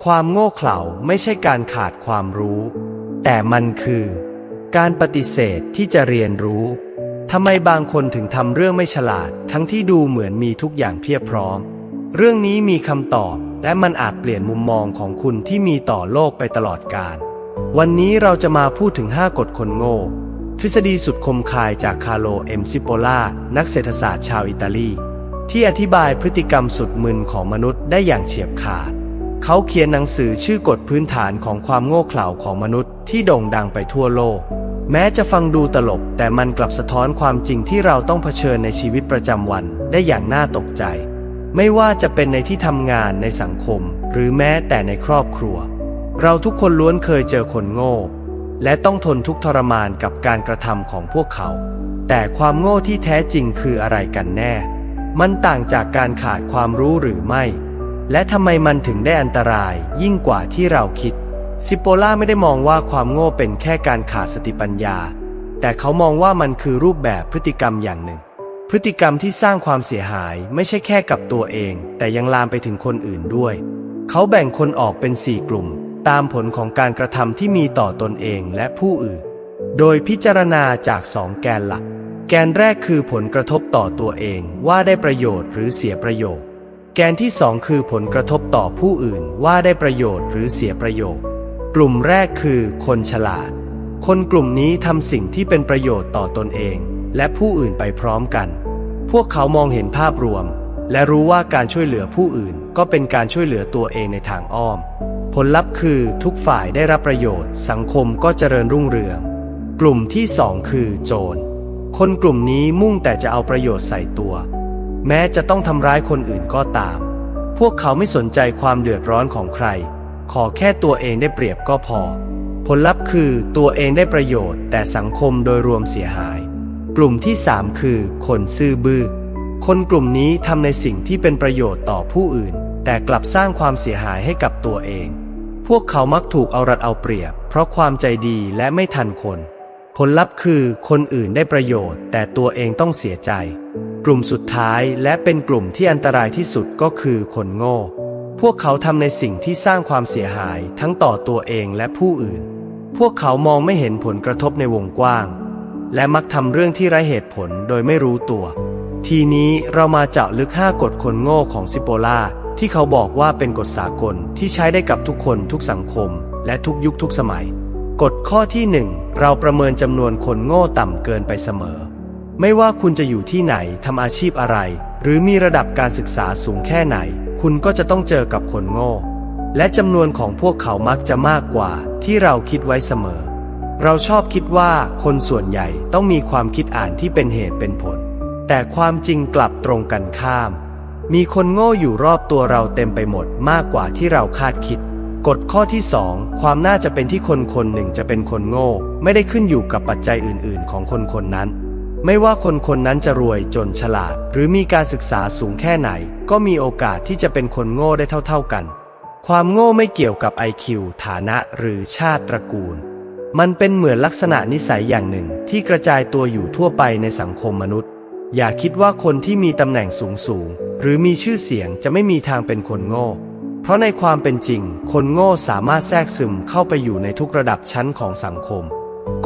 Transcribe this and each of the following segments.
ความโง่เขลาไม่ใช่การขาดความรู้ แต่มันคือ การปฏิเสธที่จะเรียนรู้ทำไมบางคนถึงทำเรื่องไม่ฉลาด ทั้งที่ดูเหมือนมีทุกอย่างเพียบพร้อม เรื่องนี้มีคำตอบและมันอาจเปลี่ยนมุมมองของคุณที่มีต่อโลกไปตลอดกาลวันนี้เราจะมาพูดถึง 5 กฎคนโง่ ทฤษฎีสุดคมคายจากคาโลเอ็มซิโปล่านักเศรษฐศาสตร์ชาวอิตาลี ที่อธิบายพฤติกรรมสุดมึนของมนุษย์ได้อย่างเฉียบขาด เขาเขียนหนังสือชื่อกฎพื้นฐานของความโง่เขลาของมนุษย์ที่โด่งดังไปทั่วโลก แม้จะฟังดูตลก แต่มันกลับสะท้อนความจริงที่เราต้องเผชิญในชีวิตประจำวันได้อย่างน่าตกใจ ไม่ว่าจะเป็นในที่ทำงานในสังคม หรือแม้แต่ในครอบครัว เราทุกคนล้วนเคยเจอคนโง่ และต้องทนทุกทรมานกับการกระทำของพวกเขา แต่ความโง่ที่แท้จริงคืออะไรกันแน่ มันต่างจากการขาดความรู้หรือไม่ และทำไมมันถึงได้อันตรายยิ่งกว่าที่เราคิด ซิโปล่าไม่ได้มองว่าความโง่เป็นแค่การขาดสติปัญญา แต่เขามองว่ามันคือรูปแบบพฤติกรรมอย่างหนึ่ง พฤติกรรมที่สร้างความเสียหายไม่ใช่แค่กับตัวเอง แต่ยังลามไปถึงคนอื่นด้วย เขาแบ่งคนออกเป็นสี่กลุ่ม ตามผลของการกระทำที่มีต่อตนเองและผู้อื่น โดยพิจารณาจากสองแกนหลัก แกนแรกคือผลกระทบต่อตัวเองว่าได้ประโยชน์หรือเสียประโยชน์ แกนที่สองคือผลกระทบต่อผู้อื่นว่าได้ประโยชน์หรือเสียประโยชน์ กลุ่มแรกคือคนฉลาด คนกลุ่มนี้ทำสิ่งที่เป็นประโยชน์ต่อตนเอง และผู้อื่นไปพร้อมกัน พวกเขามองเห็นภาพรวม และรู้ว่าการช่วยเหลือผู้อื่น ก็เป็นการช่วยเหลือตัวเองในทางอ้อม ผลลัพธ์คือทุกฝ่ายได้รับประโยชน์ สังคมก็เจริญรุ่งเรือง กลุ่มที่สองคือโจร คนกลุ่มนี้มุ่งแต่จะเอาประโยชน์ใส่ตัว แม้จะต้องทำร้ายคนอื่นก็ตาม พวกเขาไม่สนใจความเดือดร้อนของใคร ขอแค่ตัวเองได้เปรียบก็พอ ผลลัพธ์คือตัวเองได้ประโยชน์ แต่สังคมโดยรวมเสียหาย กลุ่มที่ 3 คือ คนซื่อบื้อ คนกลุ่มนี้ทำในสิ่งที่เป็นประโยชน์ต่อผู้อื่น แต่กลับสร้างความเสียหายให้กับตัวเอง พวกเขามักถูกเอารัดเอาเปรียบ เพราะความใจดีและไม่ทันคน ผลลัพธ์คือคนอื่นได้ประโยชน์ แต่ตัวเองต้องเสียใจ กลุ่มสุดท้ายและเป็นกลุ่มที่อันตรายที่สุดก็คือคนโง่ พวกเขาทำในสิ่งที่สร้างความเสียหายทั้งต่อตัวเองและผู้อื่น พวกเขามองไม่เห็นผลกระทบในวงกว้าง และมักทำเรื่องที่ไร้เหตุผลโดยไม่รู้ตัว ทีนี้เรามาเจาะลึก 5 กฎคนโง่ของซิโปล่าที่เขาบอกว่าเป็นกฎสากลที่ใช้ได้กับทุกคนทุกสังคม และทุกยุคทุกสมัย กฎข้อที่ 1 เราประเมินจำนวนคนโง่ต่ำเกินไปเสมอ ไม่ว่าคุณจะอยู่ที่ไหนทำอาชีพอะไร หรือมีระดับการศึกษาสูงแค่ไหน คุณก็จะต้องเจอกับคนโง่ และจำนวนของพวกเขามักจะมากกว่า ที่เราคิดไว้เสมอ เราชอบคิดว่าคนส่วนใหญ่ต้องมีความคิดอ่านที่เป็นเหตุเป็นผล แต่ความจริงกลับตรงกันข้าม มีคนโง่อยู่รอบตัวเราเต็มไปหมดมากกว่าที่เราคาดคิดกฎข้อที่สองความน่าจะเป็นที่คนคนหนึ่งจะเป็นคนโง่ ไม่ได้ขึ้นอยู่กับปัจจัยอื่น ๆ ของคนคนนั้น ไม่ว่าคนคนนั้นจะรวยจนฉลาด หรือมีการศึกษาสูงแค่ไหน ก็มีโอกาสที่จะเป็นคนโง่ได้เท่า ๆกัน ความโง่ไม่เกี่ยวกับ IQ ฐานะหรือชาติตระกูล มันเป็นเหมือนลักษณะนิสัยอย่างหนึ่งที่กระจายตัวอยู่ทั่วไปในสังคมมนุษย์ อย่าคิดว่าคนที่มีตำแหน่งสูงสูงๆหรือมีชื่อเสียงจะไม่มีทางเป็นคนโง่ เพราะในความเป็นจริง คนโง่สามารถแทรกซึมเข้าไปอยู่ในทุกระดับชั้นของสังคม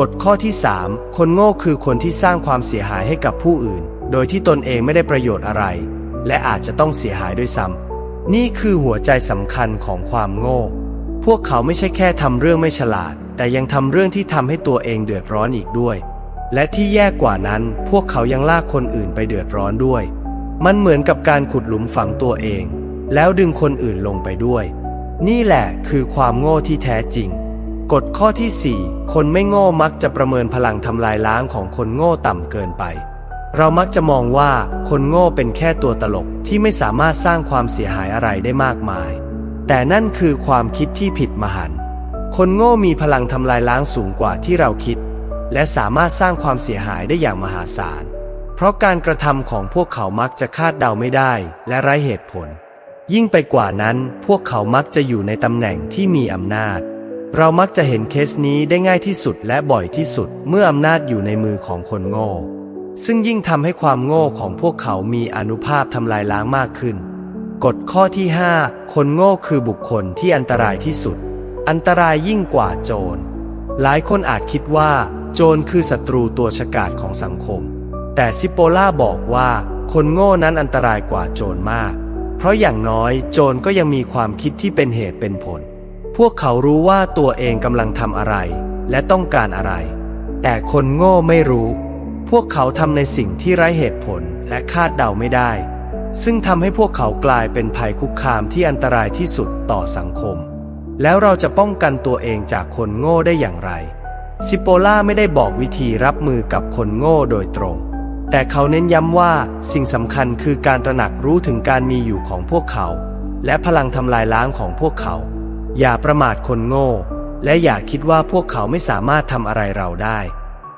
กฎข้อที่ 3 คนโง่คือคนที่สร้างความเสียหายให้กับผู้อื่น โดยที่ตนเองไม่ได้ประโยชน์อะไร และอาจจะต้องเสียหายด้วยซ้ำนี่คือหัวใจสำคัญของความโง่ พวกเขาไม่ใช่แค่ทำเรื่องไม่ฉลาด แต่ยังทำเรื่องที่ทำให้ตัวเองเดือดร้อนอีกด้วย และที่แย่กว่านั้น พวกเขายังลากคนอื่นไปเดือดร้อนด้วย มันเหมือนกับการขุดหลุมฝังตัวเอง แล้วดึงคนอื่นลงไปด้วย นี่แหละคือความโง่ที่แท้จริง กฎข้อที่ 4 คนไม่โง่มักจะประเมินพลังทำลายล้างของคนโง่ต่ำเกินไป เรามักจะมองว่าคนโง่เป็นแค่ตัวตลกที่ไม่สามารถสร้างความเสียหายอะไรได้มากมาย แต่นั่นคือความคิดที่ผิดมหันต์คนโง่มีพลังทำลายล้างสูงกว่าที่เราคิด และสามารถสร้างความเสียหายได้อย่างมหาศาล เพราะการกระทำของพวกเขามักจะคาดเดาไม่ได้และไร้เหตุผล ยิ่งไปกว่านั้นพวกเขามักจะอยู่ในตำแหน่งที่มีอำนาจ เรามักจะเห็นเคสนี้ได้ง่ายที่สุดและบ่อยที่สุดเมื่ออำนาจอยู่ในมือของคนโง่ ซึ่งยิ่งทำให้ความโง่ของพวกเขามีอนุภาพทำลายล้างมากขึ้น กฎข้อที่ 5 คนโง่คือบุคคลที่อันตรายที่สุด อันตรายยิ่งกว่าโจร หลายคนอาจคิดว่า โจรคือศัตรูตัวฉกาจของสังคม แต่ซิโปล่าบอกว่า คนโง่นั้นอันตรายกว่าโจรมาก เพราะอย่างน้อยโจรก็ยังมีความคิดที่เป็นเหตุเป็นผล พวกเขารู้ว่าตัวเองกำลังทำอะไร และต้องการอะไร แต่คนโง่ไม่รู้ พวกเขาทำในสิ่งที่ไร้เหตุผลและคาดเดาไม่ได้ ซึ่งทำให้พวกเขากลายเป็นภัยคุกคามที่อันตรายที่สุดต่อสังคม แล้วเราจะป้องกันตัวเองจากคนโง่ได้อย่างไร ซิโปล่าไม่ได้บอกวิธีรับมือกับคนโง่โดยตรง แต่เขาเน้นย้ำว่าสิ่งสำคัญคือการตระหนักรู้ถึงการมีอยู่ของพวกเขา และพลังทำลายล้างของพวกเขา อย่าประมาทคนโง่ และอย่าคิดว่าพวกเขาไม่สามารถทำอะไรเราได้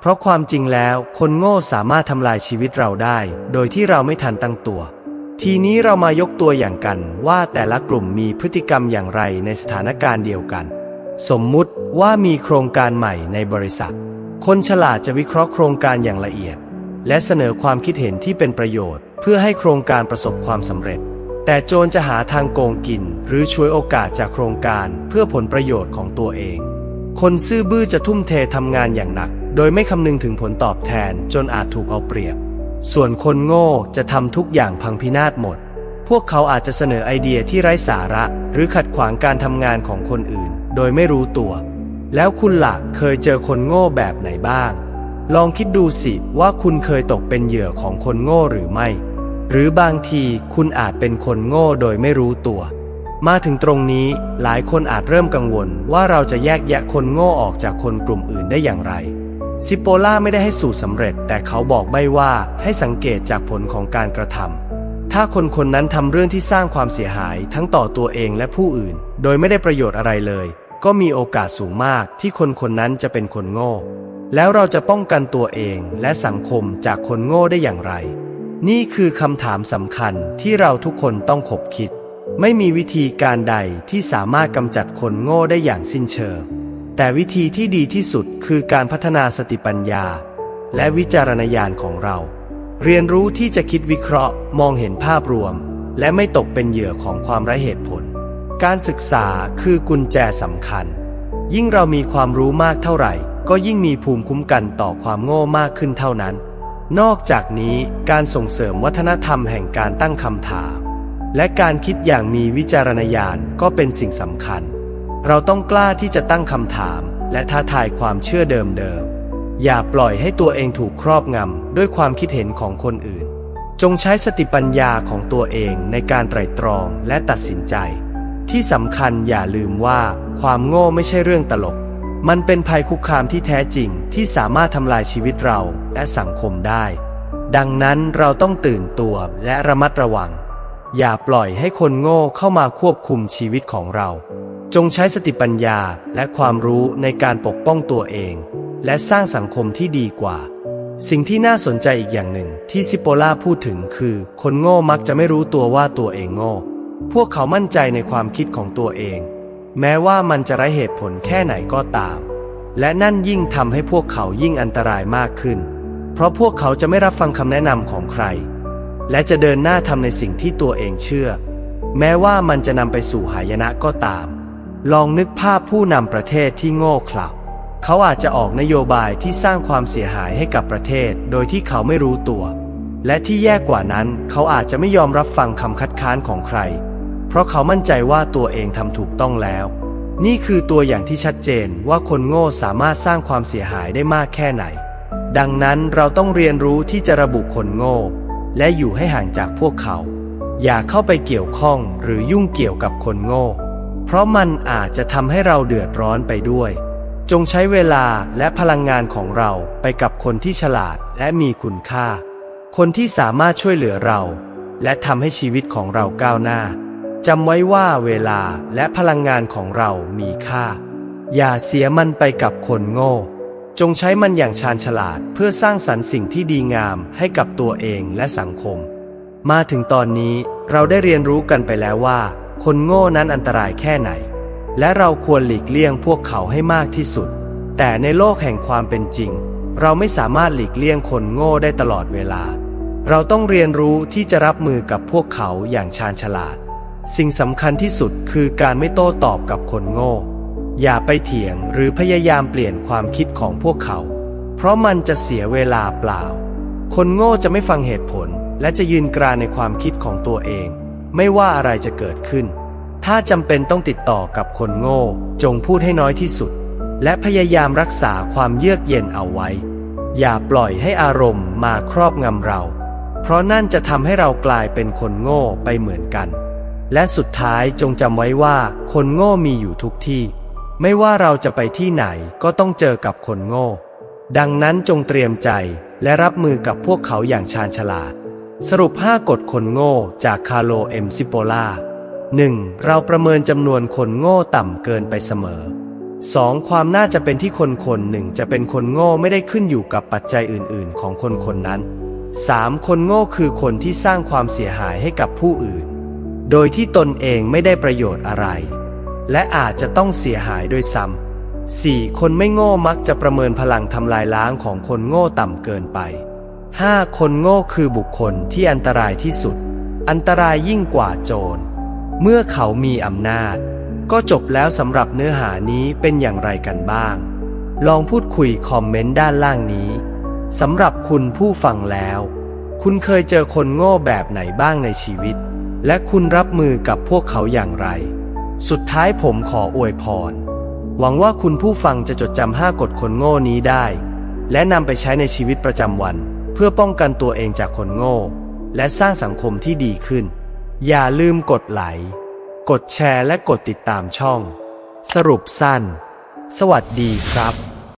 เพราะความจริงแล้วคนโง่สามารถทำลายชีวิตเราได้ โดยที่เราไม่ทันตั้งตัว ทีนี้เรามายกตัวอย่างกันว่าแต่ละกลุ่มมีพฤติกรรมอย่างไรในสถานการณ์เดียวกัน สมมุติว่ามีโครงการใหม่ในบริษัท คนฉลาดจะวิเคราะห์โครงการอย่างละเอียด และเสนอความคิดเห็นที่เป็นประโยชน์ เพื่อให้โครงการประสบความสำเร็จ แต่โจรจะหาทางโกงกิน หรือช่วยโอกาสจากโครงการเพื่อผลประโยชน์ของตัวเอง คนซื่อบื้อจะทุ่มเททำงานอย่างหนัก โดยไม่คำนึงถึงผลตอบแทนจนอาจถูกเอาเปรียบ ส่วนคนโง่จะทำทุกอย่างพังพินาศหมด พวกเขาอาจจะเสนอไอเดียที่ไร้สาระ หรือขัดขวางการทำงานของคนอื่น โดยไม่รู้ตัว แล้วคุณหลักเคยเจอคนโง่แบบไหนบ้าง ลองคิดดูสิว่าคุณเคยตกเป็นเหยื่อของคนโง่หรือไม่ หรือบางทีคุณอาจเป็นคนโง่โดยไม่รู้ตัว มาถึงตรงนี้หลายคนอาจเริ่มกังวลว่าเราจะแยกแยะคนโง่ออกจากคนกลุ่มอื่นได้อย่างไร ซิโปล่าไม่ได้ให้สูตรสำเร็จ แต่เขาบอกใบ้ว่าให้สังเกตจากผลของการกระทำถ้าคนคนนั้นทำเรื่องที่สร้างความเสียหายทั้งต่อตัวเองและผู้อื่น โดยไม่ได้ประโยชน์อะไรเลย ก็มีโอกาสสูงมากที่คนคนนั้นจะเป็นคนโง่ แล้วเราจะป้องกันตัวเองและสังคมจากคนโง่ได้อย่างไร นี่คือคำถามสำคัญที่เราทุกคนต้องขบคิด ไม่มีวิธีการใดที่สามารถกำจัดคนโง่ได้อย่างสิ้นเชิง แต่วิธีที่ดีที่สุดคือการพัฒนาสติปัญญา และวิจารณญาณของเรา เรียนรู้ที่จะคิดวิเคราะห์ มองเห็นภาพรวม และไม่ตกเป็นเหยื่อของความไร้เหตุผล การศึกษาคือกุญแจสำคัญ ยิ่งเรามีความรู้มากเท่าไหร่ ก็ยิ่งมีภูมิคุ้มกันต่อความโง่มากขึ้นเท่านั้น นอกจากนี้การส่งเสริมวัฒนธรรมแห่งการตั้งคำถาม และการคิดอย่างมีวิจารณญาณก็เป็นสิ่งสำคัญ เราต้องกล้าที่จะตั้งคำถาม และท้าทายความเชื่อเดิมๆ อย่าปล่อยให้ตัวเองถูกครอบงำด้วยความคิดเห็นของคนอื่น จงใช้สติปัญญาของตัวเองในการไตร่ตรองและตัดสินใจ ที่สำคัญอย่าลืมว่าความโง่ไม่ใช่เรื่องตลก มันเป็นภัยคุกคามที่แท้จริงที่สามารถทำลายชีวิตเราและสังคมได้ ดังนั้นเราต้องตื่นตัวและระมัดระวัง อย่าปล่อยให้คนโง่เข้ามาควบคุมชีวิตของเรา จงใช้สติปัญญาและความรู้ในการปกป้องตัวเอง และสร้างสังคมที่ดีกว่า สิ่งที่น่าสนใจอีกอย่างหนึ่งที่ซิโปล่าพูดถึงคือ คนโง่มักจะไม่รู้ตัวว่าตัวเองโง่ พวกเขามั่นใจในความคิดของตัวเอง แม้ว่ามันจะไร้เหตุผลแค่ไหนก็ตาม และนั่นยิ่งทำให้พวกเขายิ่งอันตรายมากขึ้น เพราะพวกเขาจะไม่รับฟังคำแนะนำของใคร และจะเดินหน้าทำในสิ่งที่ตัวเองเชื่อ แม้ว่ามันจะนำไปสู่หายนะก็ตาม ลองนึกภาพผู้นำประเทศที่โง่เขลาเขาอาจจะออกนโยบายที่สร้างความเสียหายให้กับประเทศ โดยที่เขาไม่รู้ตัว และที่แย่กว่านั้น เขาอาจจะไม่ยอมรับฟังคำคัดค้านของใคร ราะเขามั่นใจว่าตัวเองทำถูกต้องแล้ว นี่คือตัวอย่างที่ชัดเจนว่าคนโง่สามารถสร้างความเสียหายได้มากแค่ไหน ดังนั้นเราต้องเรียนรู้ที่จะระบุคนโง่ และอยู่ให้ห่างจากพวกเขา อย่าเข้าไปเกี่ยวข้องหรือยุ่งเกี่ยวกับคนโง่ เพราะมันอาจจะทำให้เราเดือดร้อนไปด้วย จงใช้เวลาและพลังงานของเราไปกับคนที่ฉลาดและมีคุณค่า คนที่สามารถช่วยเหลือเรา และทำให้ชีวิตของเราก้าวหน้า จำไว้ว่าเวลาและพลังงานของเรามีค่า อย่าเสียมันไปกับคนโง่ จงใช้มันอย่างชาญฉลาดเพื่อสร้างสรรค์สิ่งที่ดีงามให้กับตัวเองและสังคม มาถึงตอนนี้เราได้เรียนรู้กันไปแล้วว่า คนโง่นั้นอันตรายแค่ไหน และเราควรหลีกเลี่ยงพวกเขาให้มากที่สุด แต่ในโลกแห่งความเป็นจริง เราไม่สามารถหลีกเลี่ยงคนโง่ได้ตลอดเวลา เราต้องเรียนรู้ที่จะรับมือกับพวกเขาอย่างชาญฉลาด สิ่งสำคัญที่สุดคือการไม่โต้ตอบกับคนโง่ อย่าไปเถียงหรือพยายามเปลี่ยนความคิดของพวกเขา เพราะมันจะเสียเวลาเปล่า คนโง่จะไม่ฟังเหตุผล และจะยืนกรานในความคิดของตัวเอง ไม่ว่าอะไรจะเกิดขึ้น ถ้าจำเป็นต้องติดต่อกับคนโง่ จงพูดให้น้อยที่สุด และพยายามรักษาความเยือกเย็นเอาไว้ อย่าปล่อยให้อารมณ์มาครอบงำเรา เพราะนั่นจะทำให้เรากลายเป็นคนโง่ไปเหมือนกัน และสุดท้ายจงจำไว้ว่า คนโง่มีอยู่ทุกที่ ไม่ว่าเราจะไปที่ไหนก็ต้องเจอกับคนโง่ ดังนั้นจงเตรียมใจและรับมือกับพวกเขาอย่างชาญฉลาด สรุป 5 กฎคนโง่จากคาโลเอ็มซิโปลา 1. เราประเมินจำนวนคนโง่ต่ำเกินไปเสมอ 2. ความน่าจะเป็นที่คนคนหนึ่งจะเป็นคนโง่ไม่ได้ขึ้นอยู่กับปัจจัยอื่น ๆ ของคนคนนั้น 3. คนโง่คือคนที่สร้างความเสียหายให้กับผู้อื่น โดยที่ตนเองไม่ได้ประโยชน์อะไร และอาจจะต้องเสียหายด้วยซ้ำ 4. คนไม่โง่มักจะประเมินพลังทำลายล้างของคนโง่ต่ำเกินไป 5. คนโง่คือบุคคลที่อันตรายที่สุด อันตรายยิ่งกว่าโจร เมื่อเขามีอำนาจ ก็จบแล้วสำหรับเนื้อหานี้เป็นอย่างไรกันบ้าง ลองพูดคุยคอมเมนต์ด้านล่างนี้สำหรับคุณผู้ฟังแล้ว คุณเคยเจอคนโง่แบบไหนบ้างในชีวิต และคุณรับมือกับพวกเขาอย่างไร สุดท้ายผมขออวยพร หวังว่าคุณผู้ฟังจะจดจำห้ากฎคนโง่นี้ได้ และนำไปใช้ในชีวิตประจำวัน เพื่อป้องกันตัวเองจากคนโง่ และสร้างสังคมที่ดีขึ้น อย่าลืมกดไลค์กดแชร์และกดติดตามช่อง สรุปสั้น สวัสดีครับ